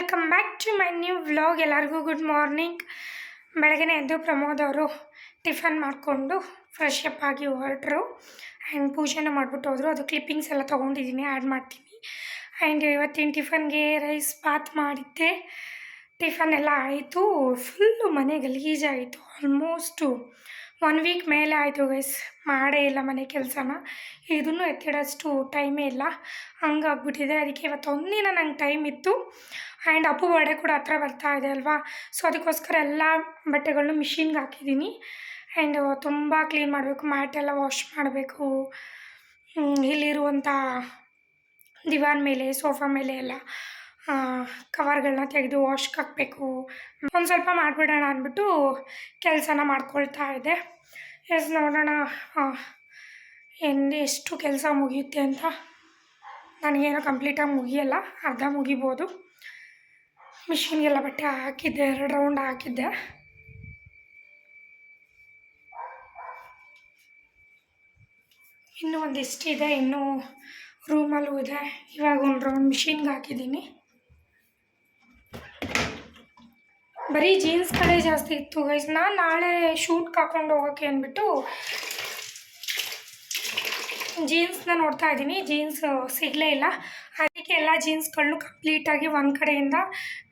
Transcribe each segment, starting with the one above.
Welcome back to my new vlog ಎಲ್ಲರಿಗೂ good morning ಬೆಳಗ್ಗೆ ಎದ್ದು ಪ್ರಮೋದ್ ಅವರು ಟಿಫನ್ ಮಾಡಿಕೊಂಡು ಫ್ರೆಶ್ ಅಪ್ ಆಗಿ ಹೊರಟರು. ಆ್ಯಂಡ್ ಪೂಜೆನ ಮಾಡಿಬಿಟ್ಟು ಹೋದರು. ಅದು ಕ್ಲಿಪ್ಪಿಂಗ್ಸ್ ಎಲ್ಲ ತೊಗೊಂಡಿದ್ದೀನಿ ಆ್ಯಡ್ ಮಾಡ್ತೀನಿ. ಆ್ಯಂಡ್ ಇವತ್ತಿನ ಟಿಫನ್ಗೆ ರೈಸ್ ಬಾತ್ ಮಾಡಿದ್ದೆ. ಟಿಫನ್ ಎಲ್ಲ ಆಯಿತು. ಫುಲ್ಲು ಮನೆ ಗಲೀಜಾಯಿತು ಆಲ್ಮೋಸ್ಟು ಒನ್ ವೀಕ್ ಮೇಲೆ ಆಯಿತು ಗೈಸ್ ಮಾಡೇ ಇಲ್ಲ ಮನೆ ಕೆಲಸನ. ಇದನ್ನು ಎತ್ತಿಡೋಷ್ಟು ಟೈಮೇ ಇಲ್ಲ. ಹಂಗಾಗ್ಬಿಟ್ಟಿದೆ. ಅದಕ್ಕೆ ಇವತ್ತು ಒಂದಿನ ನಂಗೆ ಟೈಮ್ ಇತ್ತು. ಆ್ಯಂಡ್ ಅಪ್ಪು ಬರ್ಡೇ ಕೂಡ ಹತ್ರ ಬರ್ತಾ ಇದೆ ಅಲ್ವಾ? ಸೊ ಅದಕ್ಕೋಸ್ಕರ ಎಲ್ಲ ಬಟ್ಟೆಗಳನ್ನೂ ಮಿಷಿನ್ಗೆ ಹಾಕಿದ್ದೀನಿ. ಆ್ಯಂಡ್ ತುಂಬ ಕ್ಲೀನ್ ಮಾಡಬೇಕು ಮ್ಯಾಟೆಲ್ಲ ವಾಶ್ ಮಾಡಬೇಕು. ಇಲ್ಲಿರುವಂಥ ದಿವಾನ್ ಮೇಲೆ, ಸೋಫಾ ಮೇಲೆ ಎಲ್ಲ ಕವರ್ಗಳನ್ನ ತೆಗೆದು ವಾಶ್ಗೆ ಹಾಕಬೇಕು. ಒಂದು ಸ್ವಲ್ಪ ಮಾಡಿಬಿಡೋಣ ಅಂದ್ಬಿಟ್ಟು ಕೆಲಸನ ಮಾಡ್ಕೊಳ್ತಾ ಇದೆ. ಎಸ್, ನೋಡೋಣ ಎಂದು ಎಷ್ಟು ಕೆಲಸ ಮುಗಿಯುತ್ತೆ ಅಂತ. ನನಗೇನೋ ಕಂಪ್ಲೀಟಾಗಿ ಮುಗಿಯಲ್ಲ, ಅರ್ಧ ಮುಗಿಬೋದು. ಮಿಷಿನ್ಗೆಲ್ಲ ಬಟ್ಟೆ ಹಾಕಿದ್ದೆ, ಎರಡು ರೌಂಡ್ ಹಾಕಿದ್ದೆ. ಇನ್ನೂ ಒಂದಿಷ್ಟಿದೆ ಇನ್ನೂ ರೂಮಲ್ಲೂ ಇದೆ. ಇವಾಗ ಒಂದು ರೌಂಡ್ ಮಿಷಿನ್ಗೆ ಹಾಕಿದ್ದೀನಿ. ಬರೀ ಜೀನ್ಸ್ಗಳೇ ಜಾಸ್ತಿ ಇತ್ತು ಗೈಸ್ ನಾನು ನಾಳೆ ಶೂಟ್ಗೆ ಹಾಕೊಂಡು ಹೋಗೋಕೆ ಅಂದ್ಬಿಟ್ಟು ಜೀನ್ಸ್ನ ನೋಡ್ತಾ ಇದ್ದೀನಿ. ಜೀನ್ಸ್ ಸಿಗಲೇ ಇಲ್ಲ. ಎಲ್ಲ ಜೀನ್ಸ್ಗಳನ್ನು ಕಂಪ್ಲೀಟಾಗಿ ಒಂದು ಕಡೆಯಿಂದ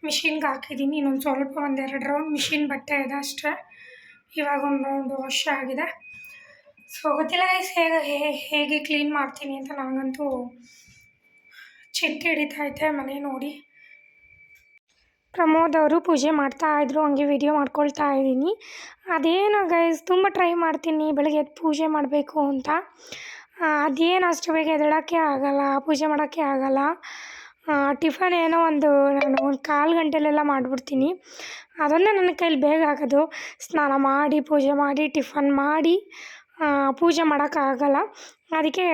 ಮಿಷಿನ್ಗೆ ಹಾಕಿದ್ದೀನಿ. ಇನ್ನೊಂದು ಸ್ವಲ್ಪ ಒಂದೆರಡು ರೌಂಡ್ ಮಿಷಿನ್ ಬಟ್ಟೆ ಇದೆ ಅಷ್ಟೇ. ಇವಾಗ ಒಂದು ರೌಂಡ್ ಆಗಿದೆ. ಸೊ ಗೊತ್ತಿಲ್ಲ ಹೇಗೆ ಹೇಗೆ ಕ್ಲೀನ್ ಮಾಡ್ತೀನಿ ಅಂತ ನನಗಂತೂ ಚಿಟ್ಟಿ ಐತೆ ಮನೆ ನೋಡಿ. ಪ್ರಮೋದ್ ಅವರು ಪೂಜೆ ಮಾಡ್ತಾ ಇದ್ರು, ಹಂಗೆ ವಿಡಿಯೋ ಮಾಡ್ಕೊಳ್ತಾ ಇದ್ದೀನಿ. ಅದೇನೋ ಗೈಸ್ ತುಂಬ ಟ್ರೈ ಮಾಡ್ತೀನಿ, ಬೆಳಗ್ಗೆ ಎದ್ದು ಪೂಜೆ ಮಾಡಬೇಕು ಅಂತ. ಅದೇನು ಅಷ್ಟು ಬೇಗ ಎದ್ದೇಳೋಕ್ಕೆ ಆಗೋಲ್ಲ, ಪೂಜೆ ಮಾಡೋಕ್ಕೆ ಆಗಲ್ಲ. ಟಿಫನ್ ಏನೋ ಒಂದು ನಾನು ಒಂದು ಕಾಲು ಗಂಟೆಲೆಲ್ಲ ಮಾಡಿಬಿಡ್ತೀನಿ. ಅದನ್ನೇ ನನ್ನ ಕೈಲಿ ಬೇಗ ಹಾಕೋದು ಸ್ನಾನ ಮಾಡಿ, ಪೂಜೆ ಮಾಡಿ, ಟಿಫನ್ ಮಾಡಿ ಪೂಜೆ ಮಾಡೋಕ್ಕಾಗಲ್ಲ ಅದಕ್ಕೆ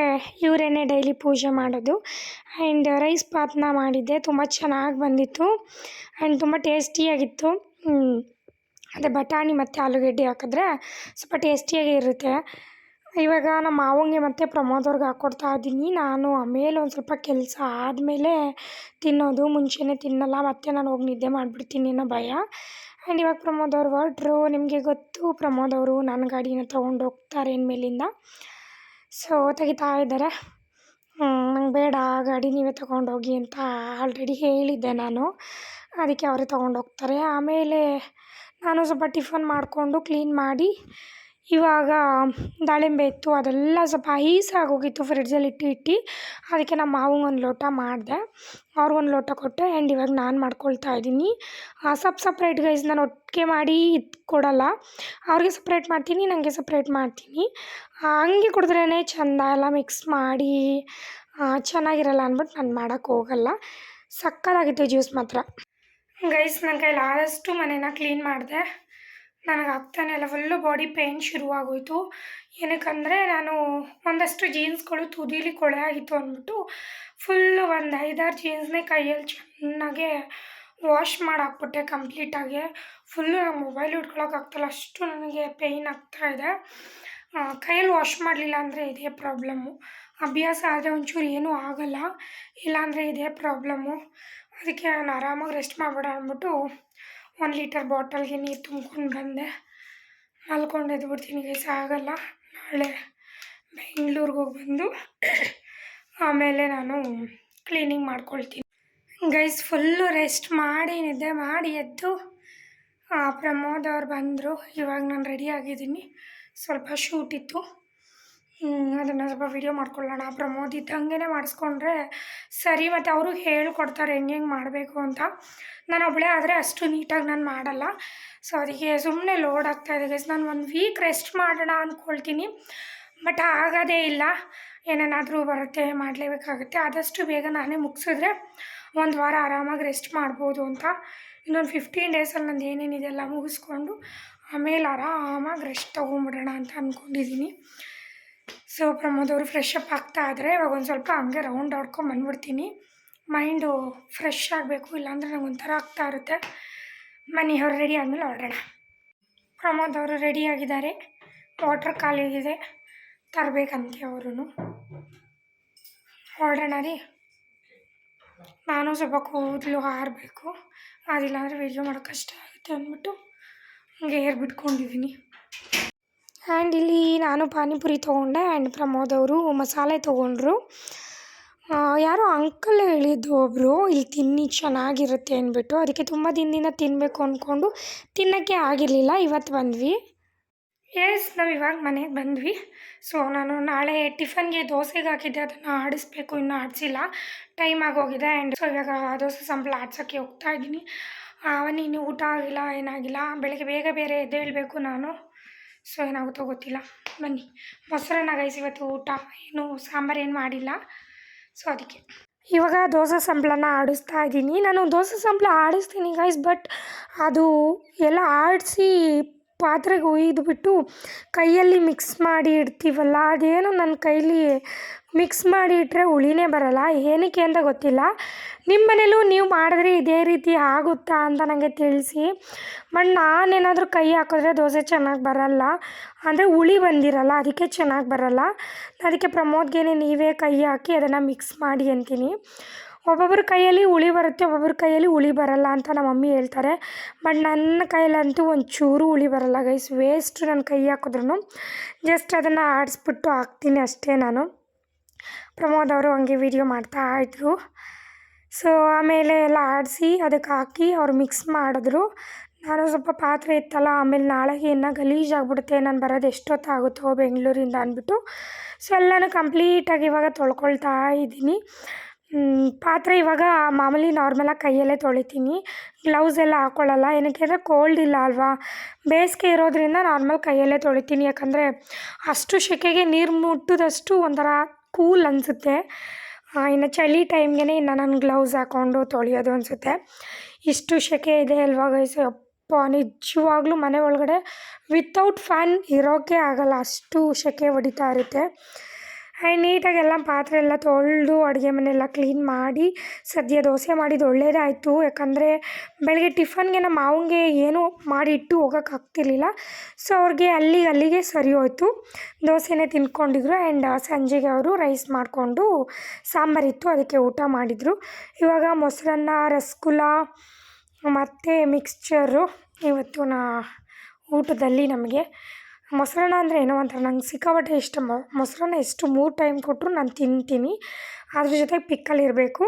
ಇವರೇನೆ ಡೈಲಿ ಪೂಜೆ ಮಾಡೋದು. ಆ್ಯಂಡ್ ರೈಸ್ ಪಾತ್ನ ಮಾಡಿದ್ದೆ. ತುಂಬ ಚೆನ್ನಾಗಿ ಬಂದಿತ್ತು. ಆ್ಯಂಡ್ ತುಂಬ ಟೇಸ್ಟಿಯಾಗಿತ್ತು. ಅದೇ ಬಟಾಣಿ ಮತ್ತು ಆಲೂಗಡ್ಡೆ ಹಾಕಿದ್ರೆ ಸ್ವಲ್ಪ ಟೇಸ್ಟಿಯಾಗಿ ಇರುತ್ತೆ. ಇವಾಗ ನಮ್ಮ ಮಾವಂಗೆ ಮತ್ತು ಪ್ರಮೋದ್ ಅವ್ರಿಗೆ ಹಾಕ್ಕೊಡ್ತಾ ಇದ್ದೀನಿ. ನಾನು ಆಮೇಲೆ ಒಂದು ಸ್ವಲ್ಪ ಕೆಲಸ ಆದಮೇಲೆ ತಿನ್ನೋದು, ಮುಂಚೆನೇ ತಿನ್ನಲ್ಲ, ಮತ್ತೆ ನಾನು ಹೋಗಿ ನಿದ್ದೆ ಮಾಡಿಬಿಡ್ತೀನಿ ಅನ್ನೋ ಭಯ. ಆ್ಯಂಡ್ ಇವಾಗ ಪ್ರಮೋದ್ ಅವ್ರು ಹೊರಟ್ರು ನಿಮಗೆ ಗೊತ್ತು ಪ್ರಮೋದ್ ಅವರು ನನ್ನ ಗಾಡಿನ ತೊಗೊಂಡು ಹೋಗ್ತಾರೆ ಇನ್ಮೇಲಿಂದ. ಸೊ ತೆಗಿತಾ ಇದ್ದಾರೆ. ನಂಗೆ ಬೇಡ ಗಾಡಿ ನೀವೇ ತೊಗೊಂಡೋಗಿ ಅಂತ ಆಲ್ರೆಡಿ ಹೇಳಿದ್ದೆ ನಾನು. ಅದಕ್ಕೆ ಅವರೇ ತೊಗೊಂಡೋಗ್ತಾರೆ ಆಮೇಲೆ ನಾನು ಸ್ವಲ್ಪ ಟಿಫನ್ ಮಾಡಿಕೊಂಡು ಕ್ಲೀನ್ ಮಾಡಿ ಇವಾಗ ದಾಳಿಂಬೆ ಇತ್ತು, ಅದೆಲ್ಲ ಸ್ವಲ್ಪ ಐಸ್ ಆಗೋಗಿತ್ತು ಫ್ರಿಡ್ಜಲ್ಲಿ ಇಟ್ಟು ಇಟ್ಟು, ಅದಕ್ಕೆ ನಮ್ಮ ಮಾವಂಗೆ ಒಂದು ಲೋಟ ಮಾಡಿದೆ. ಅವ್ರಿಗೊಂದು ಲೋಟ ಕೊಟ್ಟೆ ಆ್ಯಂಡ್ ಇವಾಗ ನಾನು ಮಾಡ್ಕೊಳ್ತಾ ಇದ್ದೀನಿ. ಸಪ್ ಸಪ್ರೇಟ್ ಗೈಸ್ ನಾನು ಒಟ್ಟಿಗೆ ಮಾಡಿ ಇದು ಕೊಡಲ್ಲ. ಅವ್ರಿಗೆ ಸಪ್ರೇಟ್ ಮಾಡ್ತೀನಿ ನನಗೆ ಸಪ್ರೇಟ್ ಮಾಡ್ತೀನಿ. ಹಂಗೆ ಕುಡಿದ್ರೇ ಚೆಂದ, ಎಲ್ಲ ಮಿಕ್ಸ್ ಮಾಡಿ ಚೆನ್ನಾಗಿರಲ್ಲ ಅಂದ್ಬಿಟ್ಟು ನಾನು ಮಾಡೋಕ್ಕೆ ಹೋಗಲ್ಲ. ಸಕ್ಕತ್ತಾಗಿತ್ತು ಜ್ಯೂಸ್ ಮಾತ್ರ. ಗೈಸ್ ನನ್ನ ಕೈಲಿ ಆದಷ್ಟು ಮನೇನ ಕ್ಲೀನ್ ಮಾಡಿದೆ. ನನಗೆ ಆಗ್ತಾನೆ ಇಲ್ಲ ಫುಲ್ಲು ಬಾಡಿ ಪೇಯ್ನ್ ಶುರುವಾಗೋಯಿತು. ಏನಕ್ಕಂದರೆ ನಾನು ಒಂದಷ್ಟು ಜೀನ್ಸ್ಗಳು ತುದಿಲಿ ಕೊಳೆ ಆಗಿತ್ತು ಅಂದ್ಬಿಟ್ಟು ಫುಲ್ಲು ಒಂದು ಐದಾರು ಜೀನ್ಸ್ನೇ ಕೈಯಲ್ಲಿ ಚೆನ್ನಾಗೆ ವಾಶ್ ಮಾಡಿ ಹಾಕ್ಬಿಟ್ಟೆ ಕಂಪ್ಲೀಟಾಗಿ ಫುಲ್ಲು ನಾನು ಮೊಬೈಲ್ ಹಿಡ್ಕೊಳಕ್ಕಾಗ್ತಾಯಿಲ್ಲ ಅಷ್ಟು ನನಗೆ ಪೇಯ್ನ್ ಇದೆ. ಕೈಯಲ್ಲಿ ವಾಶ್ ಮಾಡಲಿಲ್ಲ ಅಂದರೆ ಇದೇ ಪ್ರಾಬ್ಲಮ್ಮು ಅಭ್ಯಾಸ ಆದರೆ ಒಂಚೂರು ಏನೂ ಆಗೋಲ್ಲ, ಇಲ್ಲಾಂದರೆ ಇದೇ ಪ್ರಾಬ್ಲಮ್ಮು ಅದಕ್ಕೆ ನಾನು ಆರಾಮಾಗಿ ರೆಸ್ಟ್ ಮಾಡಬೇಡ ಅಂದ್ಬಿಟ್ಟು ಒಂದು ಲೀಟರ್ ಬಾಟಲ್ಗೆ ನೀರು ತುಂಬ್ಕೊಂಡು ಬಂದೆ. ಮಲ್ಕೊಂಡು ಎದ್ಬಿಡ್ತೀನಿ ಗೈಸ್ ಆಗಲ್ಲ. ನಾಳೆ ಬೆಂಗ್ಳೂರಿಗೆ ಹೋಗಿ ಬಂದು ಆಮೇಲೆ ನಾನು ಕ್ಲೀನಿಂಗ್ ಮಾಡ್ಕೊಳ್ತೀನಿ. ಗೈಸ್ ಫುಲ್ಲು ರೆಸ್ಟ್ ಮಾಡಿ ನಿದ್ದೆ ಮಾಡಿ ಎದ್ದು ಪ್ರಮೋದ್ ಅವ್ರು ಬಂದರು. ಇವಾಗ ನಾನು ರೆಡಿ ಆಗಿದ್ದೀನಿ. ಸ್ವಲ್ಪ ಶೂಟ್ ಇತ್ತು. ಅದನ್ನು ಸ್ವಲ್ಪ ವೀಡಿಯೋ ಮಾಡ್ಕೊಳ್ಳೋಣ. ಪ್ರಮೋದ್ ಇದ್ದಂಗೆ ಮಾಡಿಸ್ಕೊಂಡ್ರೆ ಸರಿ, ಮತ್ತು ಅವರು ಹೇಳ್ಕೊಡ್ತಾರೆ ಹೆಂಗೆ ಹೆಂಗೆ ಮಾಡಬೇಕು ಅಂತ. ನಾನು ಒಬ್ಬಳೇ ಆದರೆ ಅಷ್ಟು ನೀಟಾಗಿ ನಾನು ಮಾಡಲ್ಲ. ಸೊ ಅದಕ್ಕೆ ಸುಮ್ಮನೆ ಲೋಡ್ ಆಗ್ತಾಯಿದೆ ಗೈಸ್ ನಾನು ಒಂದು ವೀಕ್ ರೆಸ್ಟ್ ಮಾಡೋಣ ಅಂದ್ಕೊಳ್ತೀನಿ ಬಟ್ ಆಗೋದೇ ಇಲ್ಲ. ಏನೇನಾದರೂ ಬರುತ್ತೆ, ಮಾಡಲೇಬೇಕಾಗುತ್ತೆ. ಆದಷ್ಟು ಬೇಗ ನಾನೇ ಮುಗಿಸಿದ್ರೆ ಒಂದು ವಾರ ಆರಾಮಾಗಿ ರೆಸ್ಟ್ ಮಾಡ್ಬೋದು ಅಂತ. ಇನ್ನೊಂದು ಫಿಫ್ಟೀನ್ ಡೇಸಲ್ಲಿ ನಂದು ಏನೇನಿದೆ ಎಲ್ಲ ಮುಗಿಸ್ಕೊಂಡು ಆಮೇಲೆ ಆರಾಮಾಗಿ ರೆಸ್ಟ್ ತೊಗೊಂಬಿಡೋಣ ಅಂತ ಅಂದ್ಕೊಂಡಿದ್ದೀನಿ ಸೊ ಪ್ರಮೋದ್ ಅವರು ಫ್ರೆಶ್ ಅಪ್ ಆಗ್ತಾ ಇದ್ದಾರೆ ಇವಾಗ ಒಂದು ಸ್ವಲ್ಪ ಹಂಗೆ ರೌಂಡ್ ಆಡ್ಕೊಂಡು ಬಂದ್ಬಿಡ್ತೀನಿ. ಮೈಂಡು ಫ್ರೆಶ್ ಆಗಬೇಕು, ಇಲ್ಲಾಂದರೆ ನಂಗೆ ಒಂಥರ ಆಗ್ತಾ ಇರುತ್ತೆ. ಮನೆಯವ್ರು ರೆಡಿ ಆದಮೇಲೆ ಹೊರಡೋಣ. ಪ್ರಮೋದ್ ಅವರು ರೆಡಿಯಾಗಿದ್ದಾರೆ ವಾಟ್ರ್ ಖಾಲಿಯಾಗಿದೆ ತರಬೇಕಂತೆ ಅವರು ಹೊರಡೋಣ ರೀ. ನಾನು ಸ್ವಲ್ಪ ಕೂದಲು ಹಾರಬೇಕು. ಅದಿಲ್ಲ ಅಂದರೆ ವೀಡಿಯೋ ಮಾಡೋಕ್ಕೆ ಕಷ್ಟ ಆಗುತ್ತೆ ಅಂದ್ಬಿಟ್ಟು ಹಂಗೆ ಹೇರ್ ಬಿಟ್ಕೊಂಡಿದ್ದೀನಿ ಆ್ಯಂಡ್ ಇಲ್ಲಿ ನಾನು ಪಾನಿಪುರಿ ತೊಗೊಂಡೆ ಆ್ಯಂಡ್ ಪ್ರಮೋದ್ ಅವರು ಮಸಾಲೆ ತೊಗೊಂಡ್ರು. ಯಾರೋ ಅಂಕಲ್ ಹೇಳಿದ್ದು ಒಬ್ಬರು ಇಲ್ಲಿ ತಿನ್ನಿ ಚೆನ್ನಾಗಿರುತ್ತೆ ಅಂದ್ಬಿಟ್ಟು. ಅದಕ್ಕೆ ತುಂಬ ದಿನದಿಂದ ತಿನ್ನಬೇಕು ಅಂದ್ಕೊಂಡು ತಿನ್ನೋಕ್ಕೆ ಆಗಿರಲಿಲ್ಲ, ಇವತ್ತು ಬಂದ್ವಿ. ಎಸ್ ನಾವು ಇವಾಗ ಮನೆಗೆ ಬಂದ್ವಿ. ಸೊ ನಾನು ನಾಳೆ ಟಿಫನ್ಗೆ ದೋಸೆಗೆ ಹಾಕಿದ್ದೆ, ಅದನ್ನು ಆಡಿಸ್ಬೇಕು, ಇನ್ನೂ ಆಡಿಸಿಲ್ಲ. ಟೈಮ್ ಆಗೋಗಿದೆ ಆ್ಯಂಡ್ ಸೊ ಇವಾಗ ದೋಸೆ ಸಂಬಳ ಆಡ್ಸೋಕ್ಕೆ ಹೋಗ್ತಾ ಇದ್ದೀನಿ. ಅವನಿನ್ನು ಊಟ ಆಗಿಲ್ಲ, ಏನಾಗಿಲ್ಲ, ಬೆಳಗ್ಗೆ ಬೇಗ ಬೇರೆ ಎದ್ದೇಳಬೇಕು ನಾನು. ಸೊ ಏನಾಗುತ್ತೋ ಗೊತ್ತಿಲ್ಲ ಬನ್ನಿ. ಮೊಸರನ್ನ ಗೈಸ್ ಇವತ್ತು ಊಟ. ಏನು ಸಾಂಬಾರು ಏನು ಮಾಡಿಲ್ಲ. ಸೊ ಅದಕ್ಕೆ. ಇವಾಗ ದೋಸೆ ಸಂಬಳನ ಆಡಿಸ್ತಾ ಇದ್ದೀನಿ. ನಾನು ದೋಸೆ ಸಂಬಳ ಆಡಿಸ್ತೀನಿ ಗೈಸ್, ಬಟ್ ಅದು ಎಲ್ಲ ಆಡಿಸಿ ಪಾತ್ರೆಗೆ ಒಯ್ದುಬಿಟ್ಟು ಕೈಯಲ್ಲಿ ಮಿಕ್ಸ್ ಮಾಡಿ ಇಡ್ತೀವಲ್ಲ, ಅದೇನು ನನ್ನ ಕೈಲಿ ಮಿಕ್ಸ್ ಮಾಡಿ ಇಟ್ಟರೆ ಹುಳಿನೇ ಬರಲ್ಲ, ಏನಕ್ಕೆ ಅಂತ ಗೊತ್ತಿಲ್ಲ. ನಿಮ್ಮ ಮನೇಲೂ ನೀವು ಮಾಡಿದ್ರೆ ಇದೇ ರೀತಿ ಆಗುತ್ತಾ ಅಂತ ನನಗೆ ತಿಳಿಸಿ. ಬಟ್ ನಾನೇನಾದರೂ ಕೈ ಹಾಕಿದ್ರೆ ದೋಸೆ ಚೆನ್ನಾಗಿ ಬರಲ್ಲ. ಅಂದರೆ ಹುಳಿ ಬಂದಿರಲ್ಲ, ಅದಕ್ಕೆ ಚೆನ್ನಾಗಿ ಬರಲ್ಲ. ಅದಕ್ಕೆ ಪ್ರಮೋದ್ಗೇನೆ ನೀವೇ ಕೈ ಹಾಕಿ ಅದನ್ನು ಮಿಕ್ಸ್ ಮಾಡಿ ಅಂತೀನಿ. ಒಬ್ಬೊಬ್ಬರ ಕೈಯಲ್ಲಿ ಹುಳಿ ಬರುತ್ತೆ ಒಬ್ಬೊಬ್ಬರ ಕೈಯಲ್ಲಿ ಹುಳಿ ಬರಲ್ಲ ಅಂತ ನಮ್ಮ ಮಮ್ಮಿ ಹೇಳ್ತಾರೆ. ಬಟ್ ನನ್ನ ಕೈಯಲ್ಲಂತೂ ಒಂಚೂರು ಹುಳಿ ಬರಲ್ಲ ಗೈಸ್ ವೇಸ್ಟ್ ನನ್ನ ಕೈ ಹಾಕಿದ್ರು ಜಸ್ಟ್ ಅದನ್ನು ಆಡಿಸ್ಬಿಟ್ಟು ಹಾಕ್ತೀನಿ ಅಷ್ಟೇ ನಾನು. ಪ್ರಮೋದ್ ಅವರು ಹಂಗೆ ವೀಡಿಯೋ ಮಾಡ್ತಾ ಇದ್ದರು ಸೊ ಆಮೇಲೆ ಎಲ್ಲ ಆಡಿಸಿ ಅದಕ್ಕೆ ಹಾಕಿ ಅವ್ರು ಮಿಕ್ಸ್ ಮಾಡಿದ್ರು. ನಾನು ಸ್ವಲ್ಪ ಪಾತ್ರೆ ಇತ್ತಲ್ಲ, ಆಮೇಲೆ ನಾಳೆಗೆ ಇನ್ನೂ ಗಲೀಜಾಗ್ಬಿಡುತ್ತೆ ನಾನು ಬರೋದು ಎಷ್ಟೊತ್ತಾಗುತ್ತೋ ಬೆಂಗಳೂರಿಂದ ಅಂದ್ಬಿಟ್ಟು. ಸೊ ಎಲ್ಲನೂ ಕಂಪ್ಲೀಟಾಗಿ ಇವಾಗ ತೊಳ್ಕೊಳ್ತಾ ಇದ್ದೀನಿ. ಪಾತ್ರೆ ಇವಾಗ ಮಾಮೂಲಿ ನಾರ್ಮಲಾಗಿ ಕೈಯಲ್ಲೇ ತೊಳಿತೀನಿ. ಗ್ಲೌಸ್ ಎಲ್ಲ ಹಾಕ್ಕೊಳ್ಳಲ್ಲ ಏನಕ್ಕೆ ಅಂದರೆ ಕೋಲ್ಡ್ ಇಲ್ಲ ಅಲ್ವಾ? ಬೇಸಿಗೆ ಇರೋದ್ರಿಂದ ನಾರ್ಮಲ್ ಕೈಯಲ್ಲೇ ತೊಳಿತೀನಿ, ಯಾಕಂದರೆ ಅಷ್ಟು ಸೆಕೆಗೆ ನೀರು ಮುಟ್ಟಿದಷ್ಟು ಒಂಥರ ಕೂಲ್ ಅನಿಸುತ್ತೆ. ಇನ್ನು ಚಳಿ ಟೈಮ್ಗೆ ಇನ್ನು ನಾನು ಗ್ಲೌಸ್ ಹಾಕ್ಕೊಂಡು ತೊಳೆಯೋದು ಅನಿಸುತ್ತೆ. ಇಷ್ಟು ಸೆಕೆ ಇದೆ ಅಲ್ವಾ ಗೈಸ್ ಅಪ್ಪ, ನಿಜವಾಗ್ಲೂ ಮನೆ ಒಳಗಡೆ ವಿತೌಟ್ ಫ್ಯಾನ್ ಇರೋಕ್ಕೆ ಆಗಲ್ಲ. ಅಷ್ಟು ಸೆಕೆ ಹೊಡಿತಾ ಇರುತ್ತೆ. ಆ್ಯಂಡ್ ನೀಟಾಗಿ ಎಲ್ಲ ಪಾತ್ರೆ ಎಲ್ಲ ತೊಳೆದು ಅಡುಗೆ ಮನೆಯೆಲ್ಲ ಕ್ಲೀನ್ ಮಾಡಿ, ಸದ್ಯ ದೋಸೆ ಮಾಡಿದ್ದು ಒಳ್ಳೆಯದಾಯಿತು ಯಾಕಂದರೆ ಬೆಳಗ್ಗೆ ಟಿಫನ್ಗೆ ನಮ್ಮ ಮಾವಂಗೆ ಏನೂ ಮಾಡಿ ಇಟ್ಟು ಹೋಗೋಕೆ ಆಗ್ತಿರ್ಲಿಲ್ಲ. ಸೊ ಅವ್ರಿಗೆ ಅಲ್ಲಿಗೆ ಅಲ್ಲಿಗೆ ಸರಿ ಹೋಯಿತು. ದೋಸೆನೇ ತಿನ್ಕೊಂಡಿದ್ರು ಆ್ಯಂಡ್ ಸಂಜೆಗೆ ಅವರು ರೈಸ್ ಮಾಡಿಕೊಂಡು ಸಾಂಬಾರಿತ್ತು ಅದಕ್ಕೆ ಊಟ ಮಾಡಿದರು. ಇವಾಗ ಮೊಸರನ್ನ, ರಸಗುಲ್ಲ ಮತ್ತು ಮಿಕ್ಸ್ಚರು ಇವತ್ತು ನಾ ಊಟದಲ್ಲಿ ನಮಗೆ ಮೊಸರನ್ನ ಅಂದರೆ ಏನೋ ಒಂಥರ ನಂಗೆ ಸಿಕ್ಕಾಪಟ್ಟೆ ಇಷ್ಟ. ಮೊಸರನ್ನ ಎಷ್ಟು ಮೂರು ಟೈಮ್ ಕೊಟ್ಟರು ನಾನು ತಿಂತೀನಿ. ಅದ್ರ ಜೊತೆಗೆ ಪಿಕ್ಕಲ್ ಇರಬೇಕು.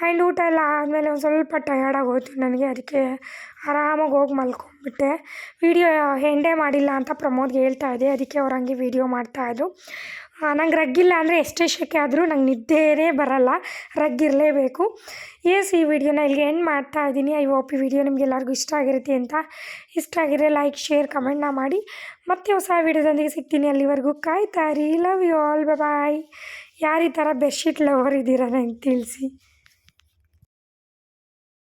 ಆ್ಯಂಡ್ ಊಟ ಎಲ್ಲ ಆದಮೇಲೆ ಒಂದು ಸ್ವಲ್ಪ ಟಯರ್ಡಾಗಿ ಹೋಯ್ತು ನನಗೆ, ಅದಕ್ಕೆ ಆರಾಮಾಗಿ ಹೋಗಿ ಮಲ್ಕೊಂಡ್ಬಿಟ್ಟೆ ವೀಡಿಯೋ ಎಂಡೇ ಮಾಡಿಲ್ಲ ಅಂತ ಪ್ರಮೋದ್ಗೆ ಹೇಳ್ತಾ ಇದ್ದೆ, ಅದಕ್ಕೆ ಅವ್ರು ಹಂಗೆ ವೀಡಿಯೋ ಮಾಡ್ತಾಯಿದ್ರು ನಂಗೆ ರಗ್ಗಿಲ್ಲ ಅಂದರೆ ಎಷ್ಟೇ ಶೆಕೆ ಆದರೂ ನಂಗೆ ನಿದ್ದೆನೇ ಬರಲ್ಲ ರಗ್ಗಿರಲೇಬೇಕು ಎಸ್ ಈ ವಿಡಿಯೋನ ಇಲ್ಲಿಗೆ ಎಂಡ್ ಮಾಡ್ತಾ ಇದ್ದೀನಿ. ಐ ಹೋಪ್ ಈ ವಿಡಿಯೋ ನಿಮಗೆಲ್ಲರಿಗೂ ಇಷ್ಟ ಆಗಿರುತ್ತೆ ಅಂತ. ಇಷ್ಟ ಆಗಿದ್ರೆ ಲೈಕ್ ಶೇರ್ ಕಮೆಂಟ್ನ ಮಾಡಿ. ಮತ್ತೆ ಹೊಸ ವಿಡಿಯೋದೊಂದಿಗೆ ಸಿಗ್ತೀನಿ ಅಲ್ಲಿವರೆಗೂ. ಕಾಯ್ತಾ ಇರಿ. ಲವ್ ಯು ಆಲ್ ಬಾಯ್ ಯಾರು ಈ ಥರ ಬೆಡ್ಶೀಟ್ ಲವರ್ ಇದ್ದೀರ ನಂಗೆ ತಿಳಿಸಿ.